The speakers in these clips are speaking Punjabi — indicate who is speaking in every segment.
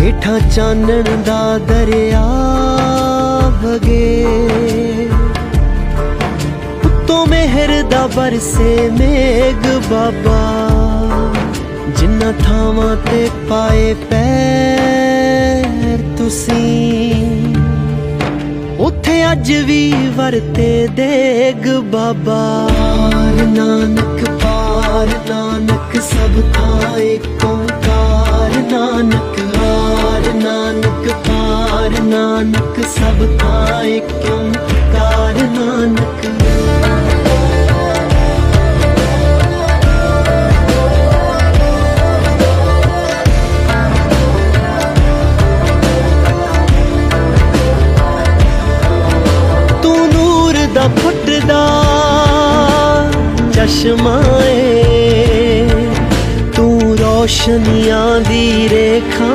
Speaker 1: ਹੇਠਾਂ ਚਾਨਣ ਦਾ ਦਰਿਆ ਵਗੇ। ਉੱਤੋਂ ਮਿਹਰ ਦਾ ਵਰਸੇ ਮੇਗ ਬਾਬਾ। ਜਿੰਨਾ ਥਾਵਾਂ ਤੇ ਪਾਏ ਪੈਰ ਤੁਸੀਂ, ਉੱਥੇ ਅੱਜ ਵੀ ਵਰਤੇ ਦੇਗ ਬਾਬਾ। ਨਾਨਕ, ਪਾਰ ਨਾਨਕ, ਸਭ ਥਾਂ ਏਕ ਓੰਕਾਰ ਨਾਨਕ। ਪਾਰ ਨਾਨਕ, ਸਭ ਥਾਂ ਏਕ ਓੰਕਾਰ ਨਾਨਕ। ਤੂੰ ਨੂਰ ਦਾ ਫੁੱਟਦਾ ਚਸ਼ਮਾ ਏ। ਤੂੰ ਰੋਸ਼ਨੀਆਂ ਦੀ ਰੇਖਾ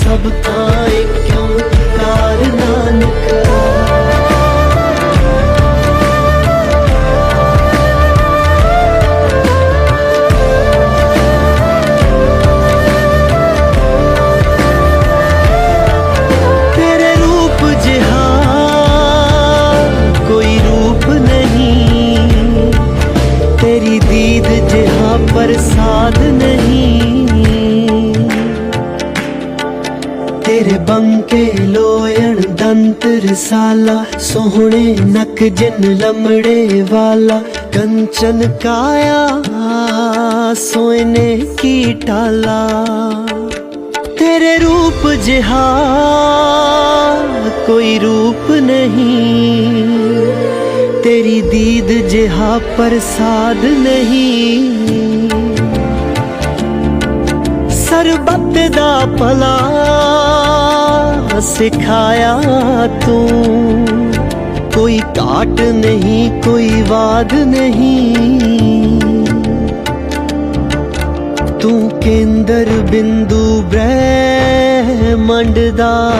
Speaker 1: ਨਾਨਕ ਸਭ ਥਾਂ ਏਕ ਓੰਕਾਰ ਨਾਨਕ। ਤੇਰੇ ਰੂਪ ਜਿਹਾ ਕੋਈ ਰੂਪ ਨਹੀਂ। ਤੇਰੀ ਦੀਦ ਜਿਹਾ ਪ੍ਰਸਾਦ ਨਹੀਂ ਬੰਕੇ ਲੋਇਣ ਦੰਤ ਰਸਾਲਾ, ਸੋਹਣੇ ਨਕ ਜਿਨ ਲਮੜੇ ਵਾਲਾ। ਕੰਚਨ ਕਾਇਆ ਸੋਇਨੇ ਕੀ ਟਾਲਾ। ਤੇਰੇ ਰੂਪ ਜਿਹਾ, ਕੋਈ ਰੂਪ ਨਹੀਂ। ਤੇਰੀ ਦੀਦ ਜਿਹਾ ਪ੍ਰਸਾਦ ਨਹੀਂ। ਸਰਬੱਤ ਦਾ ਭਲਾ ਸਿਖਾਇਆ ਤੂੰ। ਕੋਈ ਘਾਟ ਨਹੀਂ ਕੋਈ ਵਾਦ ਨਹੀਂ। ਤੂੰ ਕੇਂਦਰ ਬਿੰਦੂ ਬ੍ਰਹਮੰਡ ਦਾ।